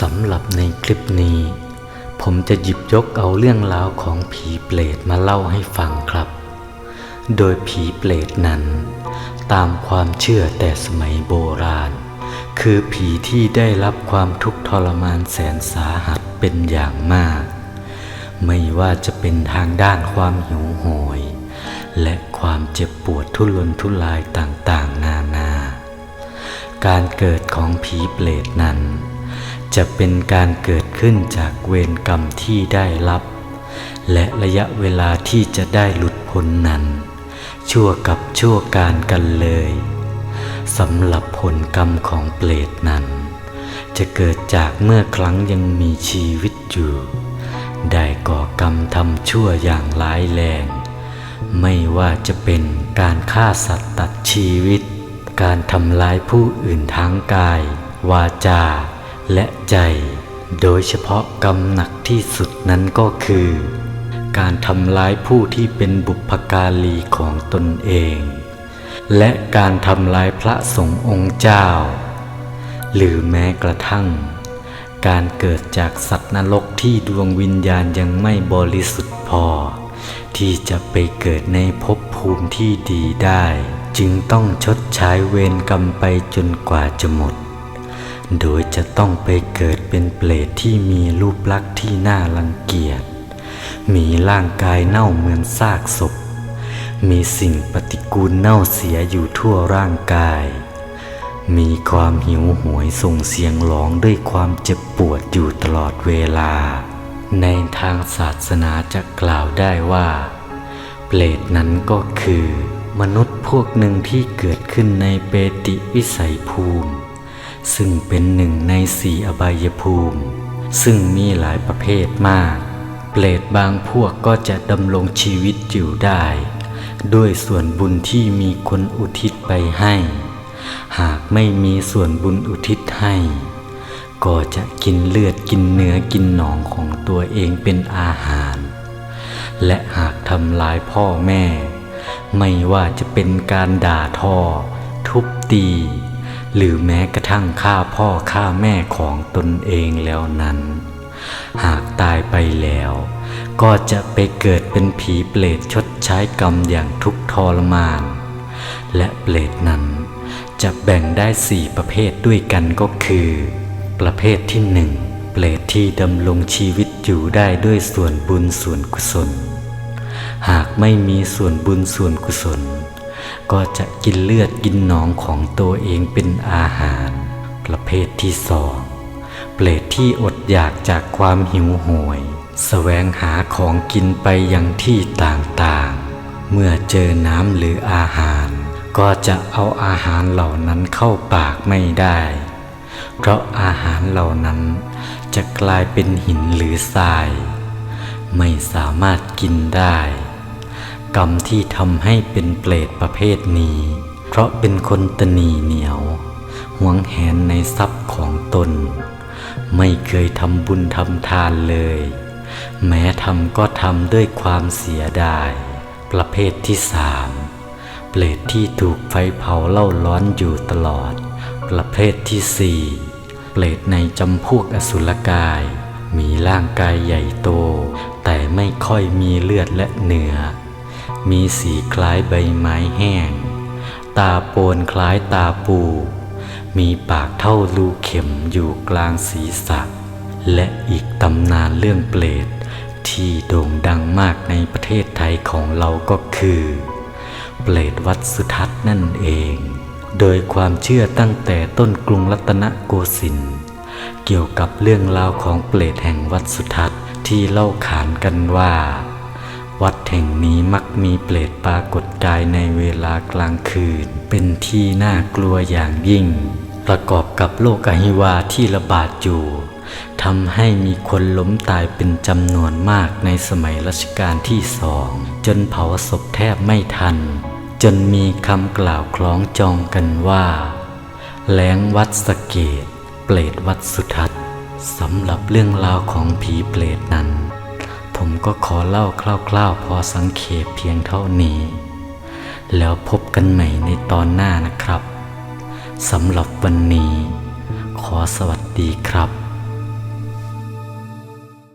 สำหรับในคลิปนี้ ผมจะหยิบยกเอาเรื่องราวของผีเปรตมาเล่าให้ฟังครับ โดยผีเปรตนั้น ตามความเชื่อแต่สมัยโบราณ คือผีที่ได้รับความทุกข์ทรมานแสนสาหัสเป็นอย่างมาก ไม่ว่าจะเป็นทางด้านความหิวโหย และความเจ็บปวดทุรนทุรายต่างๆ นานา การเกิดของผีเปรตนั้น จะเป็นการเกิดขึ้นจากเวรกรรมที่ได้รับ และระยะเวลาที่จะได้หลุดพ้นนั้น ชั่วกับชั่วการกันเลยสำหรับผลกรรมของเปรตนั้น จะเกิดจากเมื่อครั้งยังมีชีวิตอยู่ ได้ก่อกรรมทำชั่วอย่างร้ายแรง ไม่ว่าจะเป็นการฆ่าสัตว์ตัดชีวิต การทำร้ายผู้อื่นทางกาย วาจา และใจ โดยเฉพาะกรรมหนักที่สุดนั้นก็คือ การทำร้ายผู้ที่เป็นบุพการีของตนเอง และการทำลายพระสงฆ์องค์เจ้า หรือแม้กระทั่ง การเกิดจากสัตว์นรกที่ดวงวิญญาณยังไม่บริสุทธิ์พอ ที่จะไปเกิดในภพภูมิที่ดีได้ จึงต้องชดใช้เวรกรรมไปจนกว่าจะหมด โดยจะต้องไปเกิดเป็นเปรตที่มีรูปลักษณ์ที่น่ารังเกียจ มีร่างกายเน่าเหมือนซากศพ มีสิ่งปฏิกูลเน่าเสียอยู่ทั่วร่างกาย มีความหิวโหวยส่งเสียงร้องด้วยความเจ็บปวดอยู่ตลอดเวลา ในทางศาสนาจะกล่าวได้ว่า เปรตนั้นก็คือ มนุษย์พวกหนึ่งที่เกิดขึ้นในเปติวิสัยภูมิ ซึ่งเป็นหนึ่งในสี่อบายภูมิ ซึ่งมีหลายประเภทมาก เปรตบางพวกก็จะดำรงชีวิตอยู่ได้ ด้วยส่วนบุญที่มีคนอุทิศไปให้ หากไม่มีส่วนบุญอุทิศให้ ก็จะกินเลือดกินเนื้อกินหนองของตัวเองเป็นอาหาร และหากทำลายพ่อแม่ ไม่ว่าจะเป็นการด่าทอ ทุบตี หรือแม้กระทั่งฆ่าพ่อฆ่าแม่ของตนเองแล้วนั้น หากตายไปแล้ว ก็จะไปเกิดเป็นผีเปรตชดใช้กรรมอย่างทุกทรมาน และเปรตนั้นจะแบ่งได้สี่ประเภทด้วยกันก็คือ ประเภทที่หนึ่งเปรตที่ดำรงชีวิตอยู่ได้ด้วยส่วนบุญส่วนกุศล หากไม่มีส่วนบุญส่วนกุศล ก็จะกินเลือดกินหนองของตัวเองเป็นอาหาร ประเภทที่สองเปรตที่อดอยากจากความหิวโหยแสวงหาของกินไปยังที่ต่างๆ เมื่อเจอน้ำหรืออาหาร ก็จะเอาอาหารเหล่านั้นเข้าปากไม่ได้ เพราะอาหารเหล่านั้นจะกลายเป็นหินหรือทราย ไม่สามารถกินได้ กรรมที่ทำให้เป็นเปรตประเภทนี้ เพราะเป็นคนตนีเหนียว หวงแหนในทรัพย์ของตน ไม่เคยทำบุญทำทานเลย แม้ทำก็ทำด้วยความเสียดาย ประเภทที่สามเปรตที่ถูกไฟเผาเล่าร้อนอยู่ตลอด ประเภทที่สี่เปรตในจำพวกอสุรกาย มีร่างกายใหญ่โต แต่ไม่ค่อยมีเลือดและเนื้อ มีสีคล้ายใบไม้แห้ง ตาโปนคล้ายตาปู มีปากเท่ารูเข็มอยู่กลางศีรษะ และอีกตำนานเรื่องเปรตที่โด่งดังมากในประเทศไทยของเราก็คือ เปรตวัดสุทัศน์นั่นเอง โดยความเชื่อตั้งแต่ต้นกรุงรัตนโกสินทร์เกี่ยวกับเรื่องราวของเปรตแห่งวัดสุทัศน์ที่เล่าขานกันว่า วัดแห่งนี้มักมีเปรตปรากฏกายในเวลากลางคืน เป็นที่น่ากลัวอย่างยิ่ง ประกอบกับโรคอหิวาที่ระบาดอยู่ทำให้มีคนล้มตายเป็นจำนวนมากในสมัยรัชกาลที่สอง จนเผาศพแทบไม่ทัน จนมีคำกล่าวคล้องจองกันว่า แหลงวัดสะเกต เปรตวัดสุทัศน์สำหรับเรื่องราวของผีเปรตนั้น ผมก็ขอเล่าคร่าวๆ พอสังเขปเพียงเท่านี้ แล้วพบกันใหม่ในตอนหน้านะครับสำหรับวันนี้ ขอสวัสดีครับ